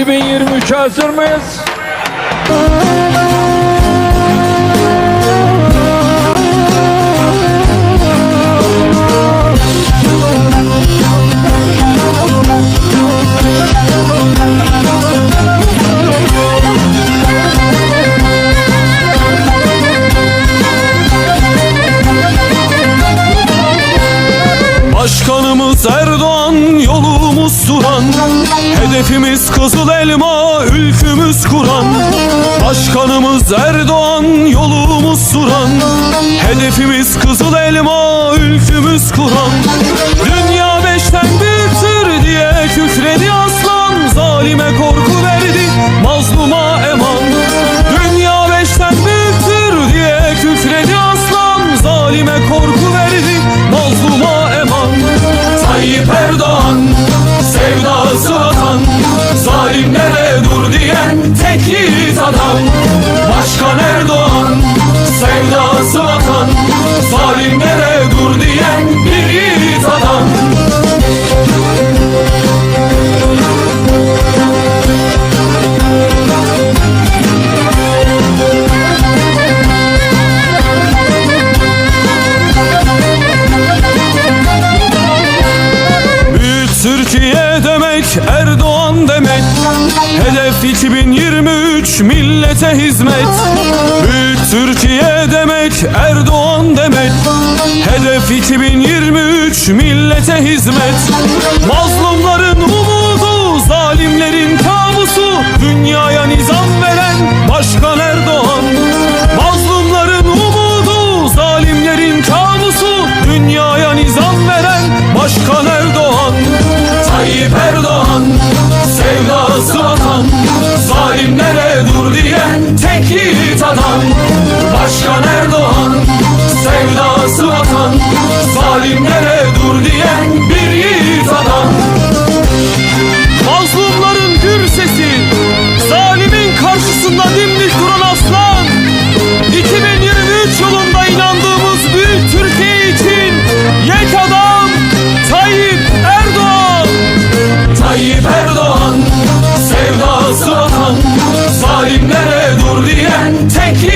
2023 hazır mıyız? Başkanımız Erdoğan yolumuz sunan Hedefimiz kızıl elma ülkümüz kuran. Başkanımız Erdoğan yolumuz sunan Hedefimiz kızıl elma ülkümüz kuran yiğit adam Başkan Erdoğan sevdası vatan Zalimlere dur diyen bir yiğit adam. Büyük Türkiye demek Hedef 2023 millete hizmet. Büyük Türkiye demek Erdoğan demek. Hedef 2023 millete hizmet. Mazlumların umudu vatan Başkan Erdoğan Sevdası vatan Zalimlere dur diyen bir yiğit adam. Mazlumların gür sesi Zalimin karşısında dimdik duran aslan. 2023 yılında inandığımız büyük Türkiye için Yek adam Tayyip Erdoğan. Tayyip Erdoğan. Elimlere dur diyen tek